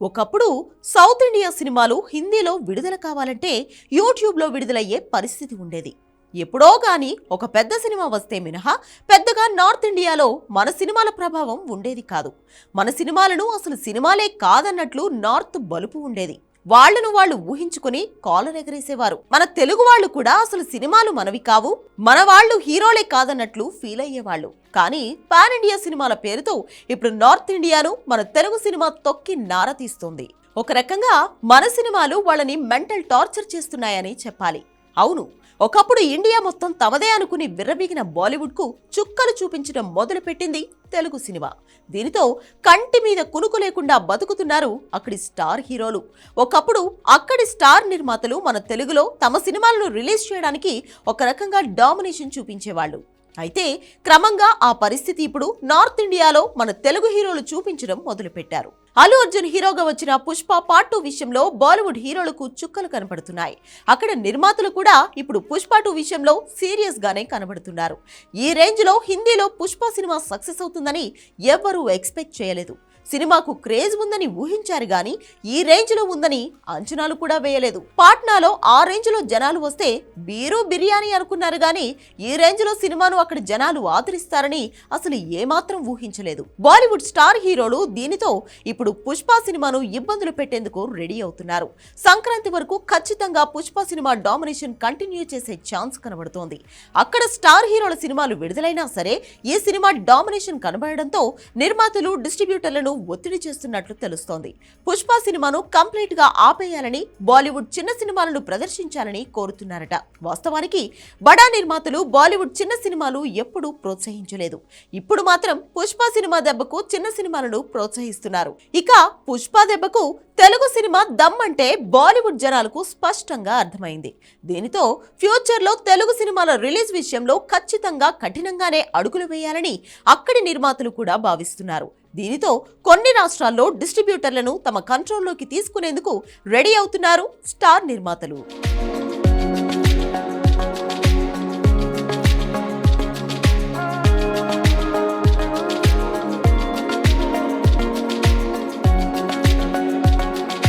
ఒకప్పుడు south India సినిమాలు హిందీలో విడుదల కావాలంటే యూట్యూబ్లో విడుదలయ్యే పరిస్థితి ఉండేది. ఎప్పుడో కానీ ఒక పెద్ద సినిమా వస్తే మినహా పెద్దగా నార్త్ ఇండియాలో మన సినిమాల ప్రభావం ఉండేది కాదు. మన సినిమాలను అసలు సినిమాలే కాదన్నట్లు నార్త్ బలుపు ఉండేది. వాళ్ళను వాళ్ళు ఊహించుకుని కాలర్ ఎగరేసేవారు మన తెలుగు వాళ్ళు కూడా అసలు సినిమాలు మనవి కావు. మన వాళ్ళు హీరోలే కాదన్నట్లు ఫీల్ అయ్యేవాళ్ళు. కానీ పాన్ ఇండియా సినిమాల పేరుతో ఇప్పుడు నార్త్ ఇండియాను మన తెలుగు సినిమా తొక్కి నార తీస్తుంది. ఒక రకంగా మన సినిమాలు వాళ్ళని మెంటల్ టార్చర్ చేస్తున్నాయని చెప్పాలి. అవును ఒకప్పుడు ఇండియా మొత్తం తమదే అనుకుని విర్రబీగిన బాలీవుడ్కు చుక్కలు చూపించడం మొదలుపెట్టింది తెలుగు సినిమా. దీనితో కంటి మీద కునుకు లేకుండా బతుకుతున్నారు అక్కడి స్టార్ హీరోలు. ఒకప్పుడు అక్కడి స్టార్ నిర్మాతలు మన తెలుగులో తమ సినిమాలను రిలీజ్ చేయడానికి ఒక రకంగా డామినేషన్ చూపించేవాళ్ళు. అయితే క్రమంగా ఆ పరిస్థితి ఇప్పుడు నార్త్ ఇండియాలో మన తెలుగు హీరోలు చూపించడం మొదలుపెట్టారు. అల్లు అర్జున్ హీరోగా వచ్చిన పుష్ప పార్ట్ టూ విషయంలో బాలీవుడ్ హీరోలకు చుక్కలు కనపడుతున్నాయి అక్కడ నిర్మాతలు కూడా ఇప్పుడు పుష్ప టూ విషయంలో సీరియస్ గానే కనబడుతున్నారు. ఈ రేంజ్లో హిందీలో పుష్ప సినిమా సక్సెస్ అవుతుందని ఎవ్వరూ ఎక్స్పెక్ట్ చేయలేదు. సినిమాకు క్రేజ్ ఉందని ఊహించారు గాని ఈ రేంజ్లో ఉందని అంచనాలు కూడా వేయలేదు. పాట్నాలో ఆ రేంజ్లో జనాలు వస్తే బీరు బిర్యానీ అనుకున్నారు గాని ఈ రేంజ్లో సినిమాను అక్కడ జనాలు ఆదరిస్తారని అసలు ఏమాత్రం ఊహించలేదు. బాలీవుడ్ స్టార్ హీరోలు దీనితో ఇప్పుడు పుష్ప సినిమాను ఇబ్బందులు పెట్టేందుకు రెడీ అవుతున్నారు. సంక్రాంతి వరకు ఖచ్చితంగా పుష్ప సినిమా డామినేషన్ కంటిన్యూ చేసే ఛాన్స్ కనబడుతోంది. అక్కడ స్టార్ హీరోల సినిమాలు విడుదలైనా సరే ఈ సినిమా డామినేషన్ కనబడడంతో నిర్మాతలు డిస్ట్రిబ్యూటర్లను ఒత్తిడి చేస్తున్నట్లు తెలుస్తోంది. పుష్ప సినిమాను కంప్లీట్గా ఆపేయాలని బాలీవుడ్ చిన్న సినిమాలను ప్రదర్శించాలని కోరుతున్నారట. వాస్తవానికి బడా నిర్మాతలు బాలీవుడ్ చిన్న సినిమాలు ఎప్పుడూ ప్రోత్సహించలేదు. ఇప్పుడు మాత్రం పుష్ప సినిమా దెబ్బకు చిన్న సినిమాలను ప్రోత్సహిస్తున్నారు. ఇక పుష్ప దెబ్బకు తెలుగు సినిమా దమ్ అంటే బాలీవుడ్ జనాలకు స్పష్టంగా అర్థమైంది. దీనితో ఫ్యూచర్లో తెలుగు సినిమాల రిలీజ్ విషయంలో ఖచ్చితంగా కఠినంగానే అడుగులు వేయాలని అక్కడి నిర్మాతలు కూడా భావిస్తున్నారు. దీనితో కొన్ని రాష్ట్రాల్లో డిస్ట్రిబ్యూటర్లను తమ కంట్రోల్లోకి తీసుకునేందుకు రెడీ అవుతున్నారు స్టార్ నిర్మాతలు.